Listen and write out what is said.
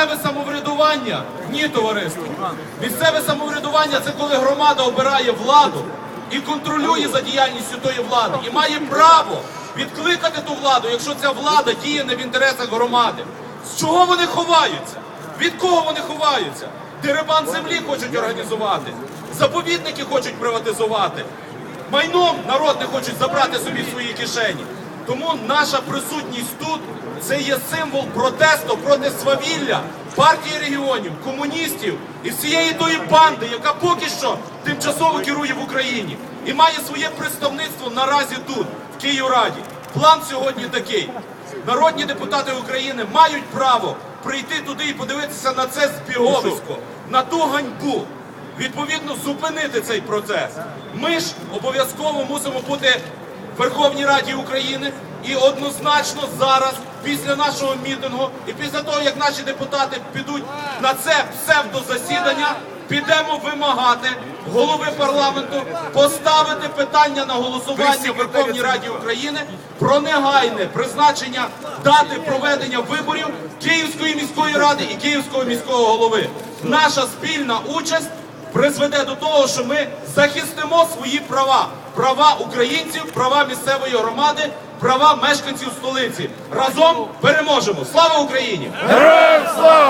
місцеве самоврядування ні, товариство. Місцеве самоврядування це коли громада обирає владу і контролює за діяльністю тої влади, і має право відкликати ту владу, якщо ця влада діє не в інтересах громади. З чого вони ховаються? Від кого вони ховаються? Дерибан землі хочуть організувати, заповідники хочуть приватизувати. Майном народ не хочуть забрати собі в свої кишені. Тому наша присутність тут це є символ протесту проти свавілля партії регіонів, комуністів і всієї тої банди, яка поки що тимчасово керує в Україні і має своє представництво наразі тут, в Київраді. План сьогодні такий: народні депутати України мають право прийти туди і подивитися на це збіговисько, на ту ганьбу відповідно зупинити цей процес. Ми ж обов'язково мусимо бути Верховній Раді України і однозначно зараз, після нашого мітингу, і після того, як наші депутати підуть на це псевдозасідання, підемо вимагати голови парламенту поставити питання на голосування в Верховній Раді України про негайне призначення дати проведення виборів Київської міської ради і Київського міського голови. Наша спільна участь призведе до того, що ми захистимо свої права, права українців, права місцевої громади, права мешканців столиці. Разом переможемо! Слава Україні! Героям слава!